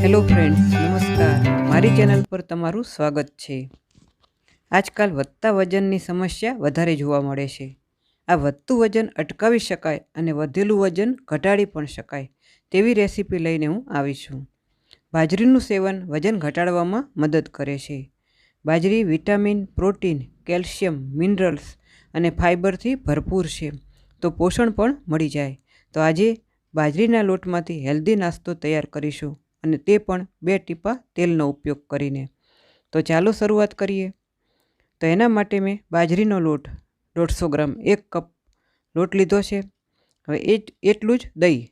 Hello friends નમસ્કાર. મારી channel પર તમારું સ્વાગત છે. આજકાલ વધતા વજનની સમસ્યા વધારે જોવા મળે છે. આ વધતું વજન અટકાવી શકાય અને વધેલું વજન ઘટાડી પણ શકાય તેવી રેસીપી લઈને હું આવી છું. બાજરીનું સેવન વજન ઘટાડવામાં મદદ કરે છે. બાજરી વિટામિન, પ્રોટીન, કેલ્શિયમ, મિનરલ્સ અને ફાઇબરથી ભરપૂર છે. તો પોષણ પણ મળી જાય. તો આજે બાજરીના લોટમાંથી હેલ્ધી નાસ્તો તૈયાર કરીશું અને તે પણ બે ટીપા તેલનો ઉપયોગ કરીને. તો ચાલો શરૂઆત કરીએ. તો એના માટે મેં બાજરીનો લોટ દોઢસો ગ્રામ, એક કપ લોટ લીધો છે. હવે એ એટલું જ દહીં.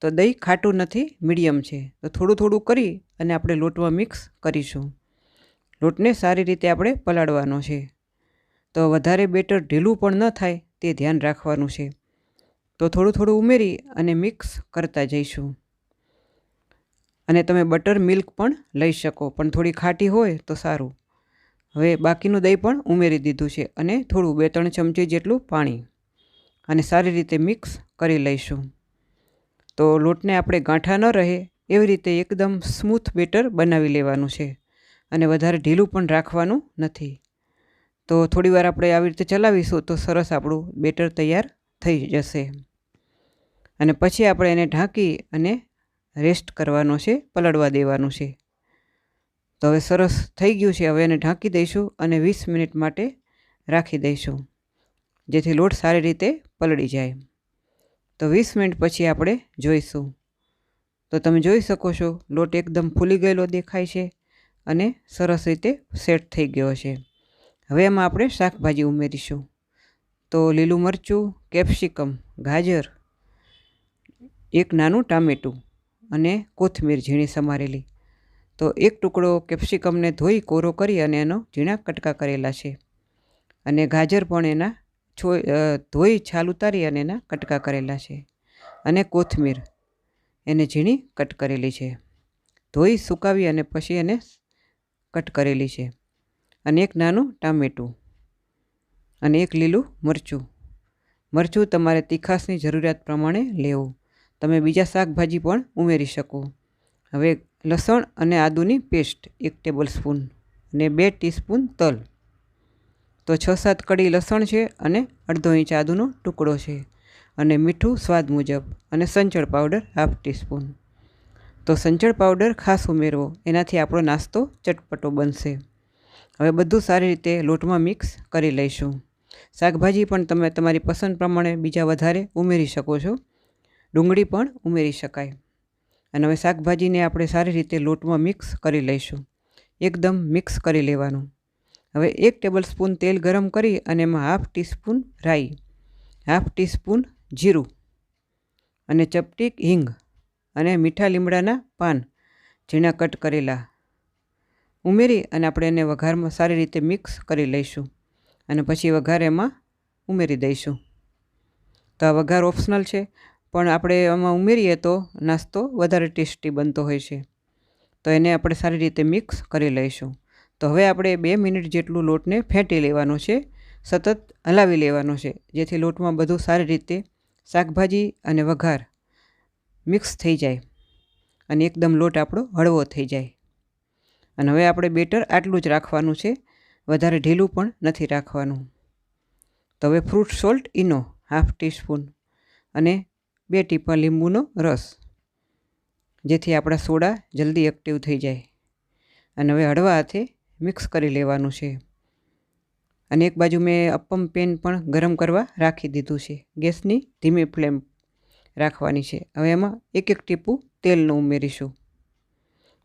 તો દહીં ખાટું નથી, મીડિયમ છે. તો થોડું થોડું કરી અને આપણે લોટમાં મિક્સ કરીશું. લોટને સારી રીતે આપણે પલાળવાનો છે. તો વધારે બેટર ઢીલું પણ ન થાય તે ધ્યાન રાખવાનું છે. તો થોડું થોડું ઉમેરી અને મિક્સ કરતા જઈશું. અને તમે બટર મિલ્ક પણ લઈ શકો, પણ થોડી ખાટી હોય તો સારું. હવે બાકીનું દહીં પણ ઉમેરી દીધું છે અને થોડું બે ત્રણ ચમચી જેટલું પાણી. અને સારી રીતે મિક્સ કરી લઈશું. તો લોટને આપણે ગાંઠા ન રહે એવી રીતે એકદમ સ્મૂથ બેટર બનાવી લેવાનું છે. અને વધારે ઢીલું પણ રાખવાનું નથી. તો થોડીવાર આપણે આવી રીતે ચલાવીશું તો સરસ આપણું બેટર તૈયાર થઈ જશે. અને પછી આપણે એને ઢાંકી અને રેસ્ટ કરવાનો છે, પલળવા દેવાનું છે. તો હવે સરસ થઈ ગયું છે, હવે એને ઢાંકી દઈશું અને વીસ મિનિટ માટે રાખી દઈશું, જેથી લોટ સારી રીતે પલળી જાય. તો વીસ મિનિટ પછી આપણે જોઈશું. તો તમે જોઈ શકો છો, લોટ એકદમ ફૂલી ગયેલો દેખાય છે અને સરસ રીતે સેટ થઈ ગયો છે. હવે એમાં આપણે શાકભાજી ઉમેરીશું. તો લીલું મરચું, કેપ્સિકમ, ગાજર એક નાનું ટામેટું અને કોથમીર ઝીણી સમારેલી. તો એક ટુકડો કેપ્સિકમને ધોઈ કોરો કરી અને એનો ઝીણા કટકા કરેલા છે. અને ગાજર પણ એના છો ધોઈ છાલ ઉતારી અને એના કટકા કરેલા છે. અને કોથમીર એને ઝીણી કટ કરેલી છે. ધોઈ સુકાવી અને પછી એને કટ કરેલી છે. અને એક નાનું ટામેટું અને એક લીલું મરચું. મરચું તમારે તીખાસની જરૂરિયાત પ્રમાણે લેવું. તમે બીજા શાકભાજી પણ ઉમેરી શકો. હવે લસણ અને આદુની પેસ્ટ એક ટેબલ સ્પૂન અને બે ટીસ્પૂન તલ. તો છ સાત કડી લસણ છે અને અડધો ઇંચ આદુનો ટુકડો છે અને મીઠું સ્વાદ મુજબ અને સંચળ પાવડર હાફ ટીસ્પૂન. તો સંચળ પાવડર ખાસ ઉમેરવો, એનાથી આપણો નાસ્તો ચટપટો બનશે. હવે બધું સારી રીતે લોટમાં મિક્સ કરી લઈશું. શાકભાજી પણ તમે તમારી પસંદ પ્રમાણે બીજા વધારે ઉમેરી શકો છો. ડુંગળી પણ ઉમેરી શકાય. અને હવે શાકભાજીને આપણે સારી રીતે લોટમાં મિક્સ કરી લઈશું. એકદમ મિક્સ કરી લેવાનું. હવે એક ટેબલ સ્પૂન તેલ ગરમ કરી અને એમાં હાફ ટીસ્પૂન રાઈ, હાફ ટીસ્પૂન જીરું અને ચપટી હિંગ અને મીઠા લીમડાના પાન ઝીણા કટ કરેલા, ઉમેરી અને આપણે એને વઘારમાં સારી રીતે મિક્સ કરી લઈશું. અને પછી વઘાર એમાં ઉમેરી દઈશું. તો આ વઘાર ઓપ્શનલ છે. પણ આપણે આમાં ઉમેરીએ તો નાસ્તો વધારે ટેસ્ટી બનતો હોય છે. તો એને આપણે સારી રીતે મિક્સ કરી લઈશું. તો હવે આપણે બે મિનિટ જેટલું લોટને ફેંટી લેવાનો છે, સતત હલાવી લેવાનો છે, જેથી લોટમાં બધું સારી રીતે શાકભાજી અને વઘાર મિક્સ થઈ જાય અને એકદમ લોટ આપણો હળવો થઈ જાય. અને હવે આપણે બેટર આટલું જ રાખવાનું છે, વધારે ઢીલું પણ નથી રાખવાનું. તો હવે fruit salt Eno half teaspoon. અને બે ટીપા લીંબુનો રસ. જેથી આપણા સોડા જલ્દી એક્ટિવ થઈ જાય. અને હવે હળવા હાથે મિક્સ કરી લેવાનું છે. અને એક બાજુ મેં અપ્પમ પેન પણ ગરમ કરવા રાખી દીધું છે. ગેસની ધીમી ફ્લેમ રાખવાની છે. હવે એમાં એક એક ટીપું તેલનું ઉમેરીશું.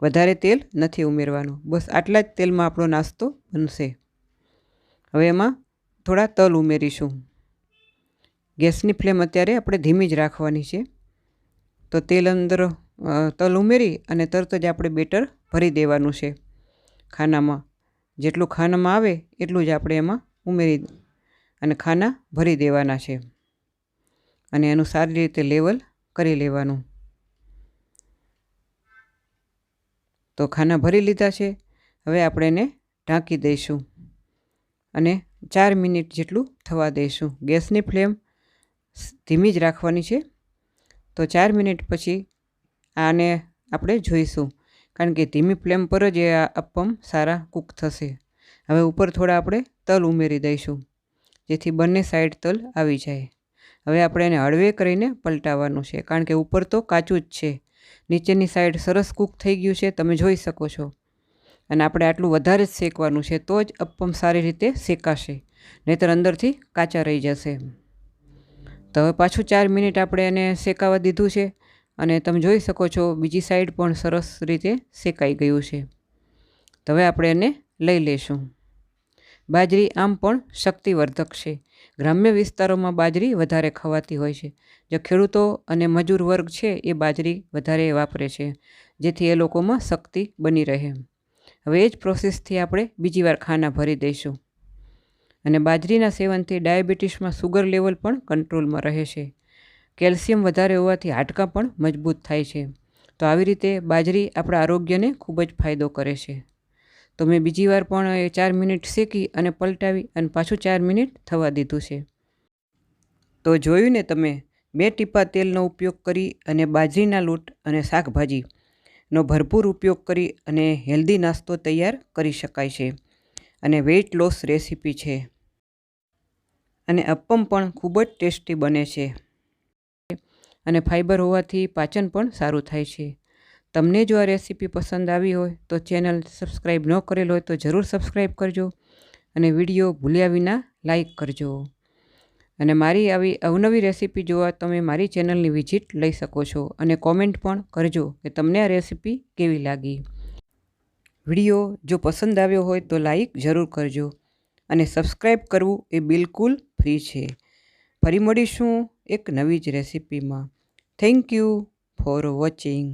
વધારે તેલ નથી ઉમેરવાનું. બસ આટલા જ તેલમાં આપણો નાસ્તો બનશે. હવે એમાં થોડા તલ ઉમેરીશું. ગેસની ફ્લેમ અત્યારે આપણે ધીમી જ રાખવાની છે. તો તેલ અંદર તલ ઉમેરી અને તરત જ આપણે બેટર ભરી દેવાનું છે ખાનામાં. જેટલું ખાનામાં આવે એટલું જ આપણે એમાં ઉમેરી અને ખાના ભરી દેવાના છે અને એનું સારી રીતે લેવલ કરી લેવાનું. તો ખાના ભરી લીધા છે. હવે આપણે એને ઢાંકી દઈશું અને ચાર મિનિટ જેટલું થવા દઈશું. ગેસની ફ્લેમ ધીમી જ રાખવાની છે. તો ચાર મિનિટ પછી આને આપણે જોઈશું. કારણ કે ધીમી ફ્લેમ પર જ આ અપમ સારા કૂક થશે. હવે ઉપર થોડા આપણે તલ ઉમેરી દઈશું, જેથી બંને સાઈડ તલ આવી જાય. હવે આપણે એને હળવે કરીને પલટાવવાનું છે, કારણ કે ઉપર તો કાચું જ છે. નીચેની સાઈડ સરસ કૂક થઈ ગયું છે, તમે જોઈ શકો છો. અને આપણે આટલું વધારે જ શેકવાનું છે, તો જ અપ્પમ સારી રીતે શેકાશે, નહીંતર અંદરથી કાચા રહી જશે. તો હવે પાછું ચાર મિનિટ આપણે એને શેકાવા દીધું છે અને તમે જોઈ શકો છો બીજી સાઈડ પણ સરસ રીતે શેકાઈ ગયું છે. તો હવે આપણે એને લઈ લેશું બાજરી આમ પણ શક્તિવર્ધક છે. ગ્રામ્ય વિસ્તારોમાં બાજરી વધારે ખવાતી હોય છે. જે ખેડૂતો અને મજૂર વર્ગ છે, એ બાજરી વધારે વાપરે છે, જેથી એ લોકોમાં શક્તિ બની રહે. હવે એ જ પ્રોસેસથી આપણે બીજી વાર ખાના ભરી દઈશું. અને બાજરીના સેવનથી ડાયાબિટીસમાં સુગર લેવલ પણ કંટ્રોલમાં રહે છે. કેલ્શિયમ વધારે હોવાથી હાડકાં પણ મજબૂત થાય છે. તો આવી રીતે બાજરી આપણા આરોગ્યને ખૂબ જ ફાયદો કરે છે. તો મેં બીજી વાર પણ એ ચાર મિનિટ શેકી અને પલટાવી અને પાછું ચાર મિનિટ થવા દીધું છે. તો જોયું ને તમે, બે ટીપા તેલનો ઉપયોગ કરી અને બાજરીના લોટ અને શાકભાજીનો ભરપૂર ઉપયોગ કરી અને હેલ્ધી નાસ્તો તૈયાર કરી શકાય છે. અને વેઇટ લોસ રેસીપી છે. અને અપ્પમ પણ ખૂબ જ ટેસ્ટી બને છે. અને ફાઇબર હોવાથી પાચન પણ સારું થાય છે. તમને જો આ રેસીપી પસંદ આવી હોય તો ચેનલ સબસ્ક્રાઈબ ન કરેલ હોય તો જરૂર સબસ્ક્રાઈબ કરજો અને વીડિયો ભૂલ્યા વિના લાઈક કરજો. અને મારી આવી અવનવી રેસીપી જોવા તમે મારી ચેનલની વિઝિટ લઈ શકો છો અને કોમેન્ટ પણ કરજો કે તમને આ રેસીપી કેવી લાગી. વીડિયો જો પસંદ આવ્યો હોય તો લાઈક જરૂર કરજો. અને સબસ્ક્રાઈબ કરવું એ બિલકુલ ફ્રી છે ફરી મળીશું એક નવી જ રેસીપીમાં થેન્ક યુ ફોર વોચિંગ.